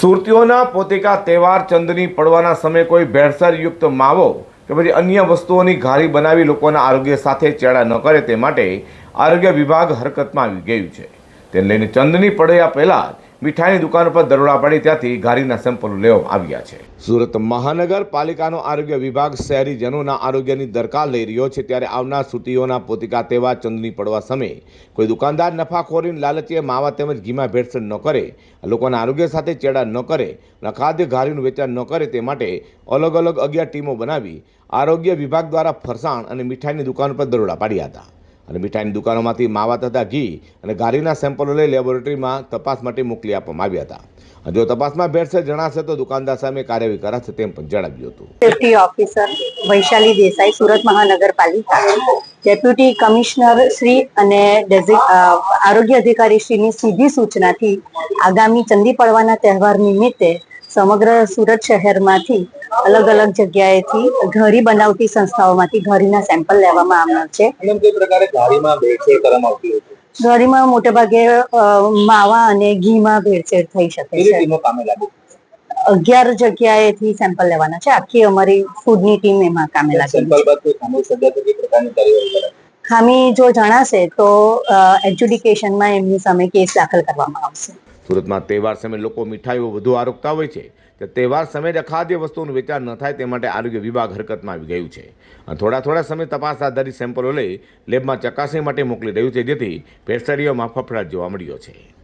સુરતીઓના પોતિકા તહેવાર ચંદની પડવાના સમયે કોઈ ભેળસરયુક્ત માવો કે પછી અન્ય વસ્તુઓની ઘારી બનાવી લોકોના આરોગ્ય સાથે ચેડા ન કરે તે માટે આરોગ્ય વિભાગ હરકતમાં આવી ગયું છે. તેને લઈને ચંદની પડ્યા પહેલાં મીઠાઈની દુકાન પર દરોડા પડી ત્યાંથી ઘારીના સેમ્પલ લેવામાં આવ્યા છે. સુરત મહાનગરપાલિકાનો આરોગ્ય વિભાગ શહેરીજનોના આરોગ્યની દરકાર લઈ રહ્યો છે ત્યારે આવનાર સુટીઓના પોતિકા તેવા ચંદની પડવા સમયે કોઈ દુકાનદાર નફાખોરીની લાલચીએ માવા તેમજ ઘીમાં ભેળસેળ ન કરે, લોકોના આરોગ્ય સાથે ચેડા ન કરે અને ખાદ્ય ઘારીનું વેચાણ ન કરે તે માટે અલગ અલગ અગિયાર ટીમો બનાવી આરોગ્ય વિભાગ દ્વારા ફરસાણ અને મીઠાઈની દુકાન પર દરોડા પાડ્યા હતા. અને મીઠાઈની દુકાનોમાંથી માવા તથા ઘી અને ઘારીના સેમ્પલો લઈ લેબોરેટરીમાં તપાસ માટે મોકલી આપવામાં આવ્યા હતા. અને જો તપાસમાં ભેળસેળ જણાશે તો દુકાનદાર સામે કાર્યવાહી કરાશે તેમ પણ જણાવ્યું હતું. સેફ્ટી ઓફિસર વૈશાલી દેસાઈ, સુરત મહાનગરપાલિકા. ડેપ્યુટી કમિશનર શ્રી અને આરોગ્ય અધિકારી શ્રીની સીધી સૂચનાથી આગામી ચંદી પડવાના તહેવાર નિમિત્તે સમગ્ર સુરત શહેરમાંથી અલગ અલગ જગ્યાએથી ઘરી બનાવતી સંસ્થાઓમાંથી ઘરીના સેમ્પલ લેવામાં આવનાર છે. ઘરીમાં મોટે ભાગે માવા અને ઘીમાં ભેળસેળ થઈ શકે છે. લાગે? અગિયાર જગ્યાએથી સેમ્પલ લેવાના છે. આખી અમારી ફૂડની ટીમ એમાં કામે કરે ખામી જો જણાશે તો એજ્યુડિકેશનમાં એમની સામે કેસ દાખલ કરવામાં આવશે. સુરતમાં તહેવાર સમયે લોકો મીઠાઈઓ વધુ આરોગતા હોય છે. તો તહેવાર સમયે અખાદ્ય વસ્તુઓનું વેચાણ ન થાય તે માટે આરોગ્ય વિભાગ હરકતમાં આવી ગયું છે. અને થોડા થોડા સમય તપાસ આધારિત સેમ્પલો લઈ લેબમાં ચકાસણી માટે મોકલી રહ્યું છે, જેથી ભેળસેળીઓમાં ફફડાટ જોવા મળ્યો છે.